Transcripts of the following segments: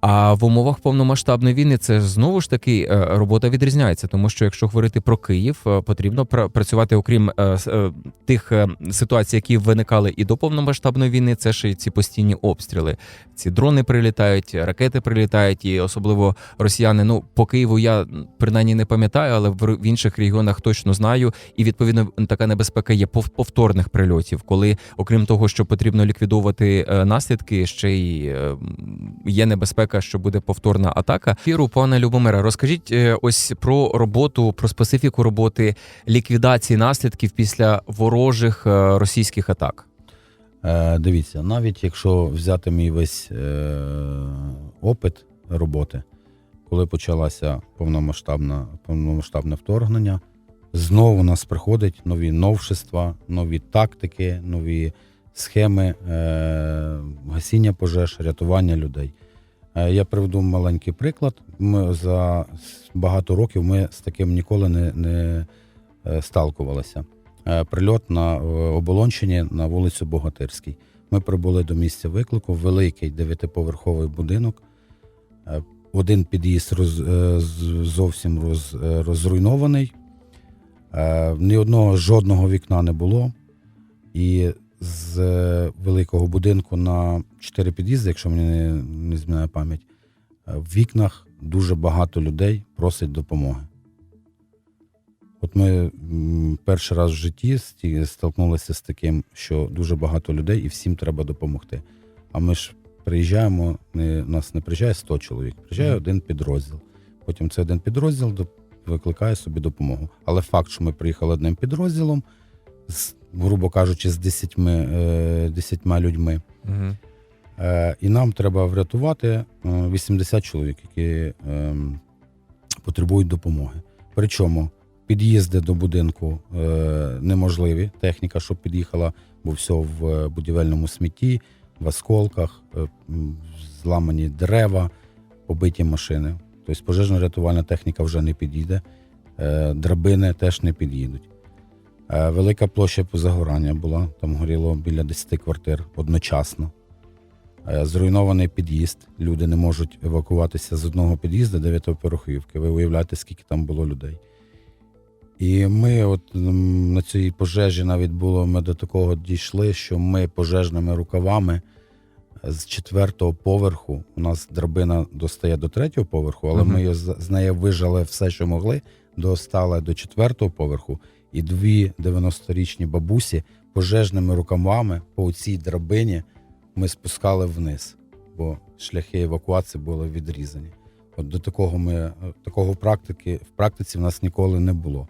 А в умовах повномасштабної війни це знову ж таки е, робота відрізняється, тому що якщо говорити про Київ, е, потрібно пра- працювати, окрім е, тих ситуацій, які виникали і до повномасштабної війни, це ж і ці постійні обстріли. Ці дрони прилітають, ракети прилітають, і особливо росіяни. Ну по Києву я принаймні не пам'ятаю, але в інших регіонах точно знаю. І відповідно така небезпека є пов- повторних прильотів, коли, окрім того, що потрібно ліквідовувати наслідки, ще й є небезпека, що буде повторна атака. Фіру, пане Любомира, розкажіть е, ось про роботу, про специфіку роботи ліквідації наслідків після ворожих е, російських атак. Е, дивіться, навіть якщо взяти мій весь опит роботи, коли почалося повномасштабне, повномасштабне вторгнення, знову нас приходять нові новшества, нові тактики, нові схеми гасіння пожеж, рятування людей. Е, я приведу маленький приклад. Ми за багато років ми з таким ніколи не, не е, сталкувалися е, прильот на оболонщині на вулицю Богатирській. Ми прибули до місця виклику, великий дев'ятиповерховий будинок. Один під'їзд роз, зовсім роз, розруйнований. Ні одного жодного вікна не було. І з е, великого будинку на чотири під'їзди, якщо мені не, не зміняє пам'ять, е, в вікнах дуже багато людей просить допомоги. От ми перший раз в житті столкнулися з таким, що дуже багато людей і всім треба допомогти. А ми ж приїжджаємо, не, нас не приїжджає 100 чоловік, приїжджає Мгм. один підрозділ. Потім цей один підрозділ викликає собі допомогу. Але факт, що ми приїхали одним підрозділом, з, грубо кажучи, з 10, е, 10 людьми, Угу. Е, і нам треба врятувати е, 80 чоловік, які потребують допомоги. Причому під'їзди до будинку е, неможливі. Техніка, щоб під'їхала, бо все в е, будівельному смітті, в осколках, е, зламані дерева, побиті машини. Тобто пожежно-рятувальна техніка вже не підійде, е, драбини теж не під'їдуть. Е, Велика площа позагорання була, там горіло біля 10 квартир одночасно. Е, Зруйнований під'їзд. Люди не можуть евакуватися з одного під'їзду дев'ятиповерхівки. Ви уявляєте, скільки там було людей. І ми, от на цій пожежі навіть було, ми до такого дійшли, що ми пожежними рукавами з четвертого поверху, у нас драбина достає до третього поверху, але Мгм. ми з з неї вижали все, що могли, достали до четвертого поверху, і дві 90-річні бабусі пожежними рукавами по цій драбині ми спускали вниз, бо шляхи евакуації були відрізані. От до такого ми е, такого практики в практиці в нас ніколи не було.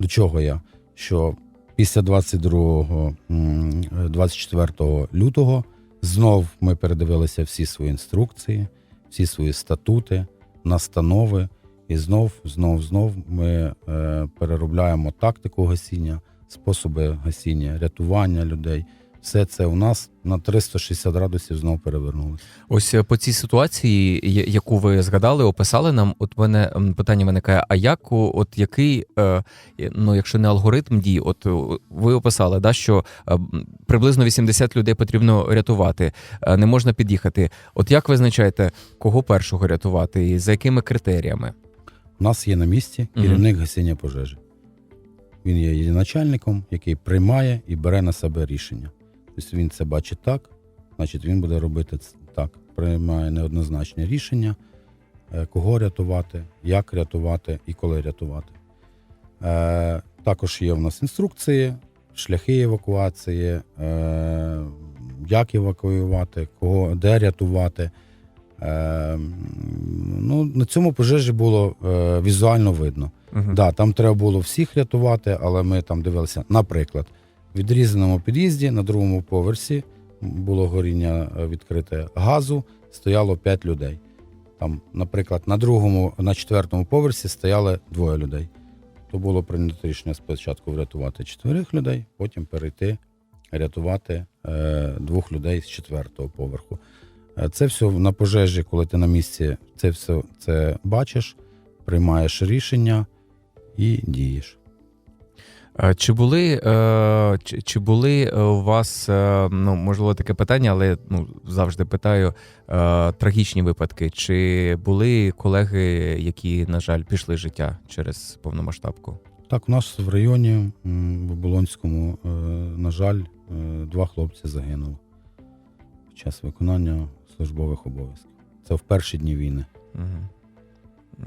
До чого я? Що після 22, м, е, 24 лютого знов ми передивилися всі свої інструкції, всі свої статути, настанови, і знов, знов, знов ми е, переробляємо тактику гасіння, способи гасіння, рятування людей. Все це у нас на 360 градусів знов перевернулося. Ось е, по цій ситуації, яку ви згадали, описали нам. От мене питання виникає: а як от який, е, ну якщо не алгоритм дій, от ви описали, да, що е, приблизно 80 людей потрібно рятувати, е, не можна під'їхати. От як визначаєте, кого першого рятувати і за якими критеріями? У нас є на місці керівник гасіння пожежі. Він є її начальником, який приймає і бере на себе рішення. Тобто він це бачить так, значить він буде робити так. Приймає неоднозначне рішення, е, кого рятувати, як рятувати і коли рятувати. Е, також є в нас інструкції, шляхи евакуації, е, як евакуювати, кого, де рятувати. Е, ну, на цьому пожежі було е, візуально видно. Мгм. Да, там треба було всіх рятувати, але ми там дивилися, наприклад, в відрізаному під'їзді на другому поверсі було горіння е, відкрите газу, стояло 5 людей. Там, наприклад, на другому, на четвертому поверсі стояли двоє людей. То було прийнято рішення спочатку врятувати чотирьох людей, потім перейти рятувати е, двох людей з четвертого поверху. Е, Це все на пожежі, коли ти на місці, це все це бачиш, приймаєш рішення і дієш. Е, Чи були, е, чи, були у вас, ну можливо, таке питання, але ну завжди питаю трагічні випадки? Чи були колеги, які, на жаль, пішли життя через повномасштабку? Так, у нас в районі в Оболонському, на жаль, два хлопці загинули під час виконання службових обов'язків. Це в перші дні війни, Угу.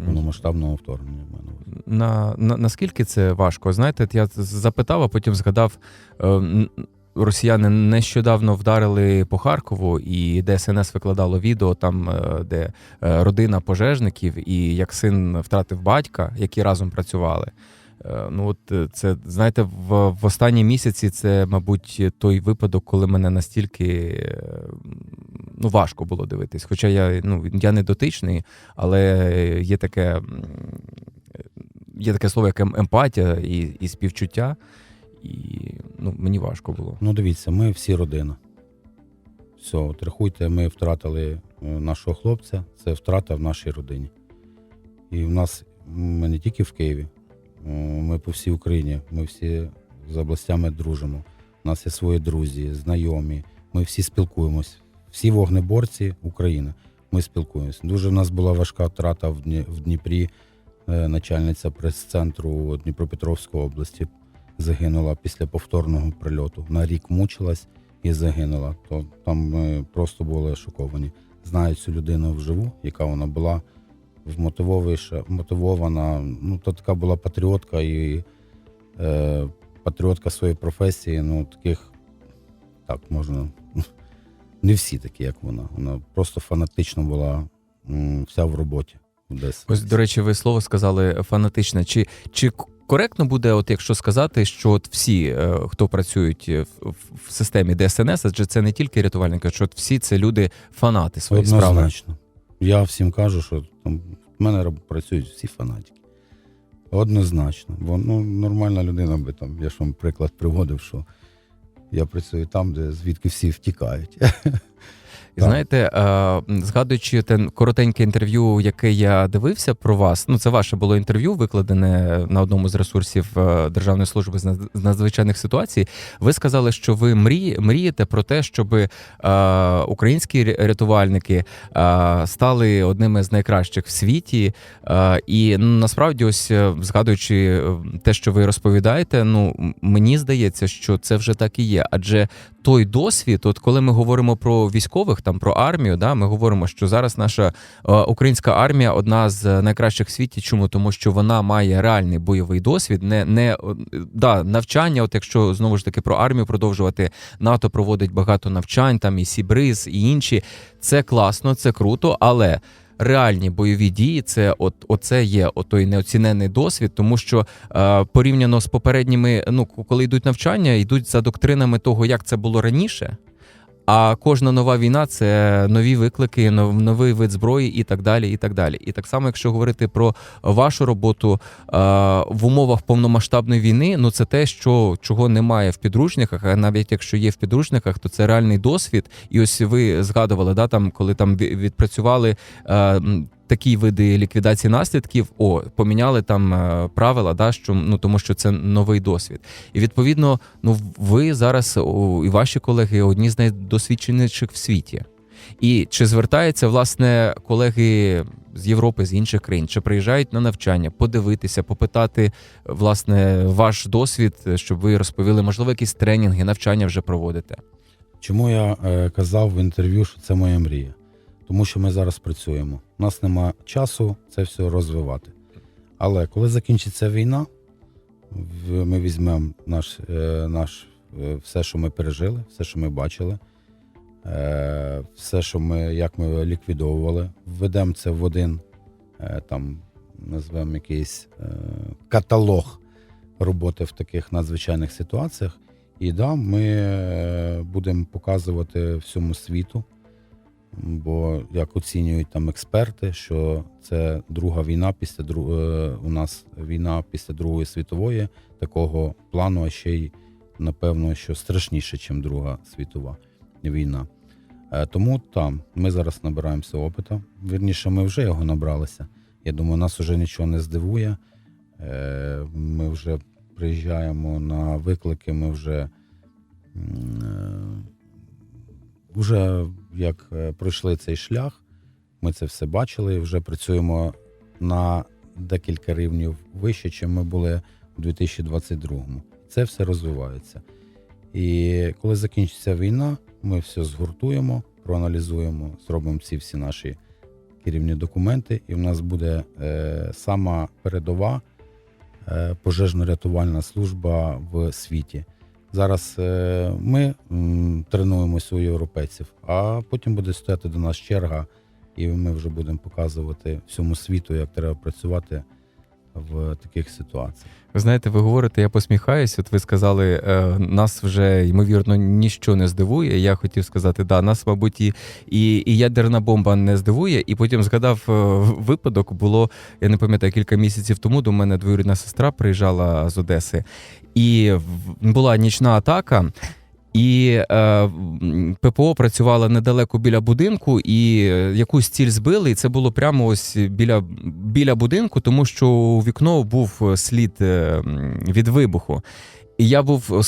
повномасштабного вторгнення. в мене. На, на наскільки це важко? Знаєте, я запитав, а потім згадав. е, Росіяни нещодавно вдарили по Харкову, і ДСНС викладало відео там, е, де е, родина пожежників, і як син втратив батька, які разом працювали. Е, Ну, от е, це знаєте, в, в останні місяці це, мабуть, той випадок, коли мене настільки ну, важко було дивитись. Хоча я, ну, я не дотичний, але є таке, є таке слово, як ем- емпатія і, і співчуття. І ну, мені важко було. Ну, дивіться, ми всі родина. Все, от рахуйте, ми втратили е, нашого хлопця, це втрата в нашій родині. І в нас ми не тільки в Києві, ми по всій Україні, ми всі з областями дружимо. У нас є свої друзі, знайомі. Ми всі спілкуємось. Всі вогнеборці України. Ми спілкуємось. Дуже в нас була важка втрата в, Дні, в Дніпрі. Е, Начальниця прес-центру Дніпропетровської області загинула після повторного прильоту. На рік мучилась і загинула. То там ми просто були шоковані. Знаю цю людину вживу, яка вона була вмотивовіша, мотивована. Ну, то така була патріотка і е, патріотка своєї професії. Ну, таких так можна. Не всі такі, як вона. Вона просто фанатично була вся в роботі. Десь. Ось, до речі, ви слово сказали фанатичне. Чи, чи коректно буде, от якщо сказати, що от всі, е, хто працюють в, системі ДСНС, адже це не тільки рятувальники, що от всі це люди фанати своєї справи. Я всім кажу, що там в мене працюють всі фанатики. Однозначно. Бо ну, нормальна людина би там, я ж вам приклад приводив, що я працюю там, де звідки всі втікають. І Так. знаєте, е, згадуючи те коротеньке інтерв'ю, яке я дивився про вас, ну це ваше було інтерв'ю, викладене на одному з ресурсів е, Державної служби з над- з надзвичайних ситуацій. Ви сказали, що ви мрі, мрієте про те, щоб е, українські рятувальники стали одними з найкращих в світі. І ну, насправді, ось згадуючи те, що ви розповідаєте, ну мені здається, що це вже так і є. Адже той досвід, от коли ми говоримо про військових, там про армію, да, ми говоримо, що зараз наша е, українська армія одна з найкращих в світі. Чому? Тому що вона має реальний бойовий досвід, не, не е, да, навчання. От якщо знову ж таки про армію продовжувати, НАТО проводить багато навчань, там і Сібриз, і інші. Це класно, це круто, але. Реальні бойові дії, це от оце є той неоцінений досвід, тому що е, порівняно з попередніми, ну коли йдуть навчання, йдуть за доктринами того, як це було раніше. А кожна нова війна це нові виклики, нов- новий вид зброї і так далі. І так далі. І так само, якщо говорити про вашу роботу е, в умовах повномасштабної війни, ну це те, що чого немає в підручниках. А навіть якщо є в підручниках, то це реальний досвід. І ось ви згадували, да, там коли там ві- відпрацювали. Такі види ліквідації наслідків, о, поміняли там е, правила, да, що ну тому, що це новий досвід. І відповідно, ну ви зараз і ваші колеги одні з найдосвідченіших в світі. І чи звертаються власне колеги з Європи, з інших країн, чи приїжджають на навчання, подивитися, попитати власне ваш досвід, щоб ви розповіли, можливо, якісь тренінги, навчання вже проводите? Чому я е, казав в інтерв'ю, що це моя мрія? Тому що ми зараз працюємо. У нас нема часу це все розвивати. Але коли закінчиться війна, ми візьмемо наш, е, наш, е, все, що ми пережили, все, що ми бачили, е, все, що ми, як ми ліквідовували, введемо це в один там, назвемо якийсь каталог роботи в таких надзвичайних ситуаціях. І да, ми будемо показувати всьому світу, бо як оцінюють там експерти, що це друга війна після е, у нас війна після Другої світової такого плану, а ще й напевно, що страшніше, ніж Друга світова війна. Е, Тому там ми зараз набираємося опиту. Вірніше, ми вже його набралися. Я думаю, нас вже нічого не здивує. Е, Ми вже приїжджаємо на виклики. Ми вже, вже як е, пройшли цей шлях, ми це все бачили. Вже працюємо на декілька рівнів вище, чим ми були у 2022-му. Це все розвивається. І коли закінчиться війна, ми все згуртуємо, проаналізуємо, зробимо ці всі наші керівні документи, і в нас буде е, сама передова е, пожежно-рятувальна служба в світі. Зараз е, ми тренуємося у європейців, а потім буде стояти до нас черга, і ми вже будемо показувати всьому світу, як треба працювати в таких ситуаціях. Ви знаєте, ви говорите, я посміхаюсь. От ви сказали, е, нас вже ймовірно ніщо не здивує. Я хотів сказати, да, нас, мабуть, і, і, і ядерна бомба не здивує. І потім згадав е, випадок. Було я не пам'ятаю кілька місяців тому. До мене двоюрідна сестра приїжджала з Одеси, і була нічна атака. І е, ППО працювала недалеко біля будинку, і е, якусь ціль збили, і це було прямо ось біля, біля будинку, тому що у вікно був слід е, від вибуху. І я був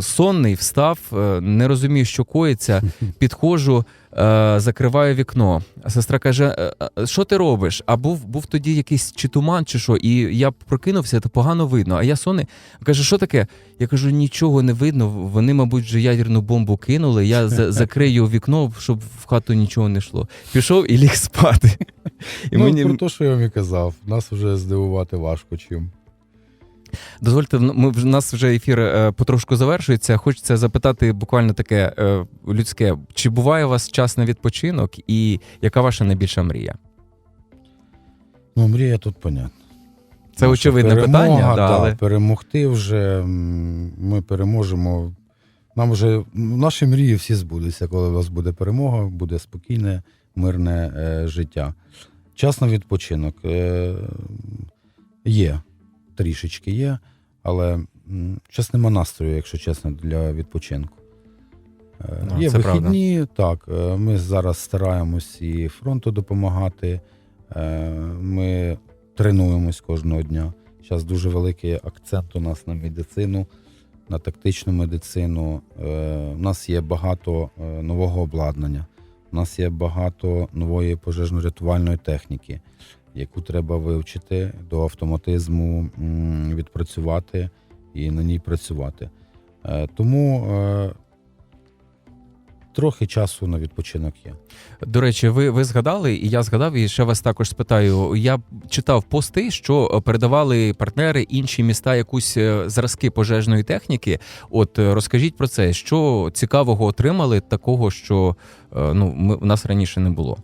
сонний, встав, е, не розумію, що коїться. Підходжу, е, закриваю вікно. А сестра каже: «Е, е, що ти робиш? А був, був тоді якийсь чи туман, чи що, і я прокинувся, то погано видно. А я сонний. Каже, що таке? Я кажу, нічого не видно. Вони, мабуть, вже ядерну бомбу кинули. Я за- закрию вікно, щоб в хату нічого не йшло. Пішов і ліг спати. І ну, мені про те, що я вам і казав, нас вже здивувати важко чим. Дозвольте, ми вже- у нас вже ефір е, потрошку завершується. Хочеться запитати буквально таке е, людське: чи буває у вас час на відпочинок, і яка ваша найбільша мрія? Ну, мрія тут понятна. Це Наша очевидне перемога, питання, да, да, але перемогти вже ми переможемо. Нам вже наші мрії всі збудуться, коли у нас буде перемога, буде спокійне, мирне е, життя. Час на відпочинок е, є, трішечки є, але час нема настрою, якщо чесно, для відпочинку. Е, Ну, є це правда. вихідні, так. е, Ми зараз стараємось і фронту допомагати. е, Ми тренуємось кожного дня. Зараз дуже великий акцент у нас на медицину, на тактичну медицину. У нас є багато нового обладнання. У нас є багато нової пожежно-рятувальної техніки, яку треба вивчити до автоматизму, відпрацювати і на ній працювати. Е, Тому е, трохи часу на відпочинок є. До речі, ви, ви згадали, і я згадав, і ще вас також спитаю. Я читав пости, що передавали партнери інші міста якусь е, зразки пожежної техніки. От розкажіть про це, що цікавого отримали, такого, що ну ми у нас раніше не було.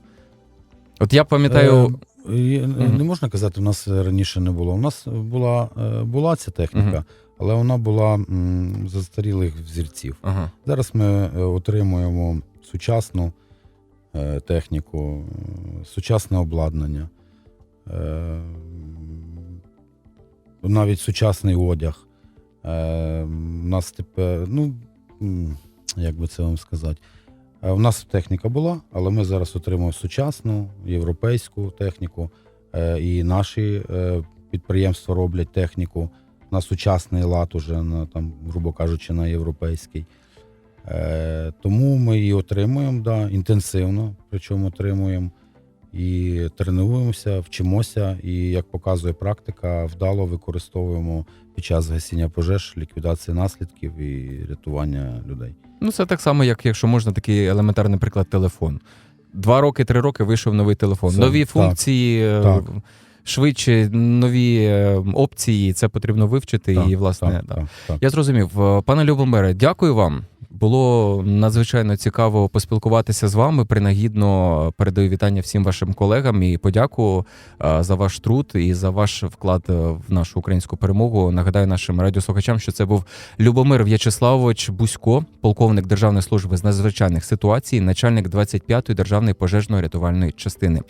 От я пам'ятаю, і, Не можна казати, у нас раніше не було. У нас була, е, була ця техніка, Мгм. але вона була м, застарілих взірців. ага, Зараз ми е, отримуємо сучасну е, техніку, е, сучасне обладнання, е, навіть сучасний одяг. Е, У нас тепер, ну, м, як би це вам сказати, Е, у нас техніка була, але ми зараз отримуємо сучасну європейську техніку, е, і наші е, підприємства роблять техніку на сучасний лад, уже на там, грубо кажучи, на європейський. Е, тому ми її отримуємо да, інтенсивно, причому отримуємо і тренуємося, вчимося, і як показує практика, вдало використовуємо під час гасіння пожеж, ліквідації наслідків і рятування людей. ну це так само, як якщо можна такий елементарний приклад, телефон. Два роки, три роки вийшов новий телефон. Це- нові функції, е, так. швидше, нові е, опції. Це потрібно вивчити. і, власне, так, да. так, так. Я зрозумів. Е, Пане Любомире, дякую вам. Було надзвичайно цікаво поспілкуватися з вами. Принагідно передаю вітання всім вашим колегам і подяку е, за ваш труд і за ваш вклад е, в нашу українську перемогу. Нагадаю нашим радіослухачам, що це був Любомир В'ячеславович Бусько, полковник Державної служби з надзвичайних ситуацій, начальник 25-ї державної пожежно-рятувальної частини.